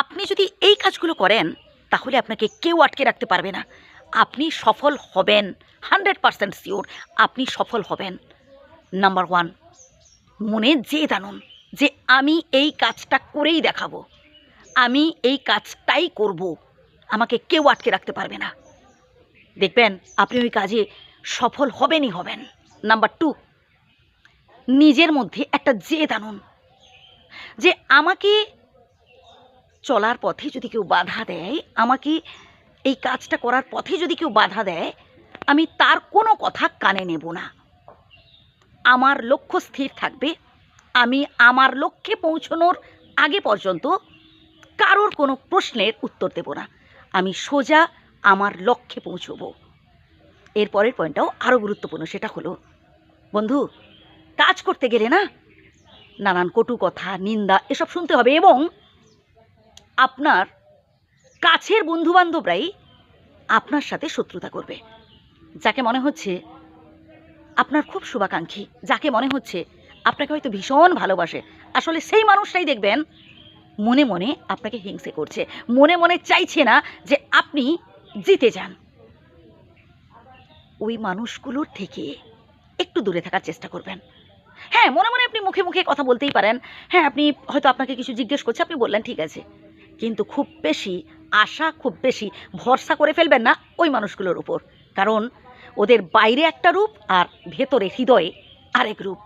আপনি যদি এই কাজগুলো করেন, তাহলে আপনাকে কেউ আটকে রাখতে পারবে না। আপনি সফল হবেন, হান্ড্রেড পারসেন্ট শিওর আপনি সফল হবেন। নাম্বার ওয়ান, মনে যে জানুন যে আমি এই কাজটা করেই দেখাবো। আমি এই কাজটাই করব। আমাকে কেউ আটকে রাখতে পারবে না। দেখবেন, আপনি ওই কাজে সফল হবেনই হবেন। নাম্বার টু, নিজের মধ্যে একটা জেদ আনুন যে আমাকে চলার পথে যদি কেউ বাধা দেয়, আমাকে এই কাজটা করার পথে যদি কেউ বাধা দেয়, আমি তার কোনো কথা কানে নেব না। আমার লক্ষ্য স্থির থাকবে। আমি আমার লক্ষ্যে পৌঁছনোর আগে পর্যন্ত কারোর কোনো প্রশ্নের উত্তর দেব না। আমি সোজা আমার লক্ষ্যে পৌঁছবো। এরপরের পয়েন্টটাও আরও গুরুত্বপূর্ণ, সেটা হলো, বন্ধু, কাজ করতে গেলে না, নানান কটু কথা, নিন্দা, এসব শুনতে হবে এবং আপনার কাছের বন্ধুবান্ধবরাই আপনার সাথে শত্রুতা করবে। যাকে মনে হচ্ছে আপনার খুব শুভাকাঙ্ক্ষী, যাকে মনে হচ্ছে আপনাকে হয়তো ভীষণ ভালোবাসে। আসলে সেই মানুষটাই দেখবেন মনে মনে আপনাকে হিংসে করছে। মনে মনে চাইছে না যে আপনি জিতে যান। ওই মানুষগুলোর থেকে একটু দূরে থাকার চেষ্টা করবেন। হ্যাঁ মনে মনে আপনি মুখে মুখে কথা বলতেই পারেন। হ্যাঁ আপনি হয়তো আপনাকে কিছু জিজ্ঞেস করছে, আপনি বললেন, ঠিক আছে। কিন্তু খুব বেশি আশা, খুব বেশি ভরসা করে ফেলবেন না ওই মানুষগুলোর উপর। কারণ ওদের বাইরে একটা রূপ আর ভেতরে হৃদয়ে আরেক রূপ।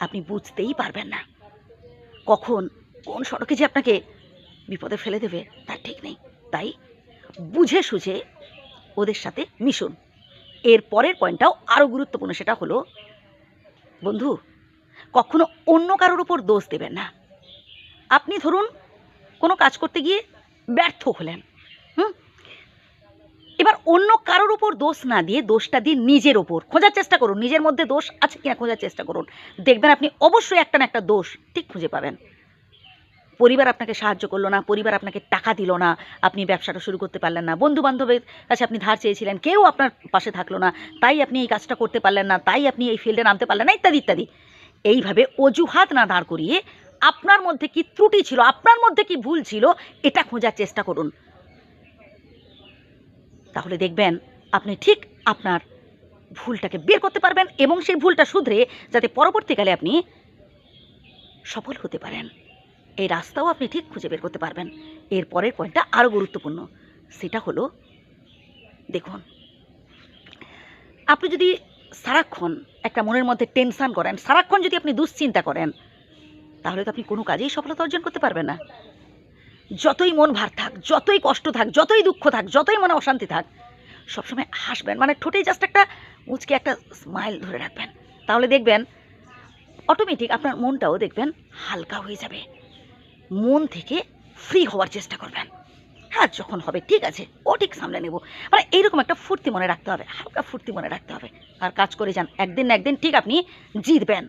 আপনি বুঝতেই পারবেন না কখন কোন সড়কে যে আপনাকে বিপদে ফেলে দেবে, তার ঠিক নেই। তাই বুঝে সুঝে ওদের সাথে মিশুন। এর পরের পয়েন্টটাও আরও গুরুত্বপূর্ণ, সেটা হলো, বন্ধু, কখনো অন্য কারোর উপর দোষ দেবেন না। আপনি ধরুন কোনো কাজ করতে গিয়ে ব্যর্থ হলেন। হুম? এবার অন্য কারোর উপর দোষ না দিয়ে দোষটা দিয়ে নিজের ওপর খোঁজার চেষ্টা করুন, নিজের মধ্যে দোষ আছে কিনা খোঁজার চেষ্টা করুন। দেখবেন আপনি অবশ্যই একটা না একটা দোষ ঠিক খুঁজে পাবেন। পরিবার আপনাকে সাহায্য করল না, পরিবার আপনাকে টাকা দিল না, আপনি ব্যবসাটা শুরু করতে পারলেন না বন্ধু বান্ধবের কাছে আপনি ধার চেয়েছিলেন, কেউ আপনার পাশে থাকল না, তাই আপনি এই কাজটা করতে পারলেন না, তাই আপনি এই ফিল্ডে নামতে পারলেন না, ইত্যাদি ইত্যাদি। এইভাবে অজুহাত না দাঁড় করিয়ে আপনার মধ্যে কি ত্রুটি ছিল, আপনার মধ্যে কি ভুল ছিল, এটা খোঁজার চেষ্টা করুন। তাহলে দেখবেন আপনি ঠিক আপনার ভুলটাকে বের করতে পারবেন এবং সেই ভুলটা শুধরে যাতে পরবর্তীকালে আপনি সফল হতে পারেন। এই রাস্তাও আপনি ঠিক খুঁজে বের করতে পারবেন। এর পরের পয়েন্টটা আরও গুরুত্বপূর্ণ, সেটা হলো, দেখুন, আপনি যদি সারাক্ষণ একটা মনের মধ্যে টেনশন করেন, সারাক্ষণ যদি আপনি দুশ্চিন্তা করেন তাহলে তো আপনি কোনো কাজেই সফলতা অর্জন করতে পারবেন না। যতই মন ভার থাক, যতই কষ্ট থাক, যতই দুঃখ থাক, যতই মনে অশান্তি থাক, সবসময় হাসবেন। মানে ঠোঁটেই জাস্ট একটা মুচকে একটা স্মাইল ধরে রাখবেন। তাহলে দেখবেন অটোমেটিক আপনার মনটাও দেখবেন হালকা হয়ে যাবে। মন থেকে ফ্রি হওয়ার চেষ্টা করবেন। হ্যাঁ যখন হবে, ঠিক আছে, ও ঠিক সামলে নেব। মানে এইরকম একটা ফুর্তি মনে রাখতে হবে, হালকা ফুর্তি মনে রাখতে হবে। আর কাজ করে যান, একদিন না একদিন ঠিক আপনি জিতবেন।